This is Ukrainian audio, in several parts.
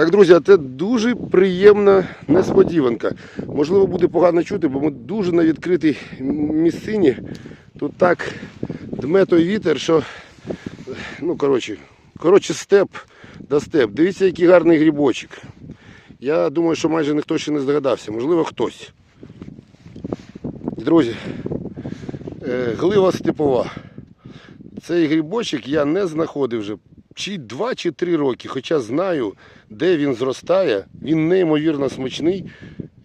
Так, друзі, це дуже приємна несподіванка. Можливо, буде погано чути, бо ми дуже на відкритій місцині. Тут так дме той вітер, що ну, коротше, коротше, степ да степ. Дивіться, який гарний грибочок. Я думаю, що майже ніхто ще не здогадався, можливо, хтось. Друзі, е, глива степова. Цей грибочок я не знаходив вже чи 2 чи 3 роки, хоча знаю, де він зростає. Він неймовірно смачний.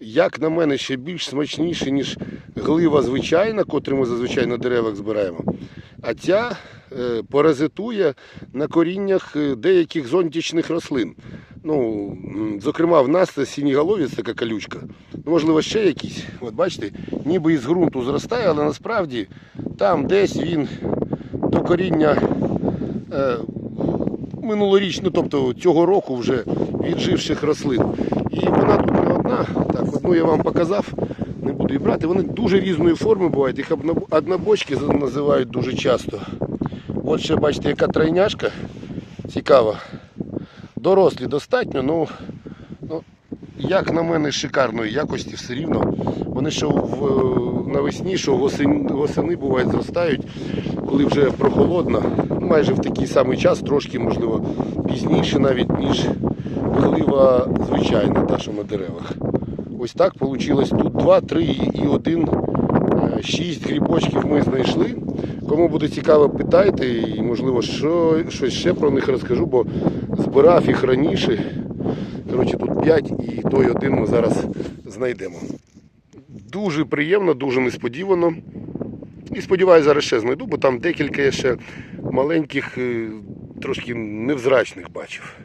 Як на мене, ще більш смачніший, ніж глива звичайна, котру ми зазвичай на деревах збираємо. А ця е, паразитує на коріннях е, деяких зонтічних рослин. Ну, зокрема, в нас це сініголовець така колючка. Ну, можливо, ще якісь. От бачите, ніби із ґрунту зростає, але насправді там десь він до коріння минулорічно, тобто цього року вже відживших рослин. І вона тут не одна. Так, одну я вам показав, не буду її брати. Вони дуже різної форми бувають. Їх одноб- однобочки називають дуже часто. От ще бачите, яка тройняшка цікава. Дорослі достатньо, ну, ну як на мене, шикарної якості все рівно. Вони що в, е, навесні, що восени, восени бувають зростають, коли вже прохолодно, майже в такий самий час, трошки, можливо, пізніше навіть, ніж глива звичайна, та, що на деревах. Ось так вийшло тут 2, 3 і 1, 6 грибочків ми знайшли. Кому буде цікаво, питайте і, можливо, що, щось ще про них розкажу, бо збирав їх раніше. Коротше, тут 5 і той один ми зараз знайдемо. Дуже приємно, дуже несподівано. І сподіваюся, зараз ще знайду, бо там декілька я ще маленьких, е, трошки невзрачних бачив.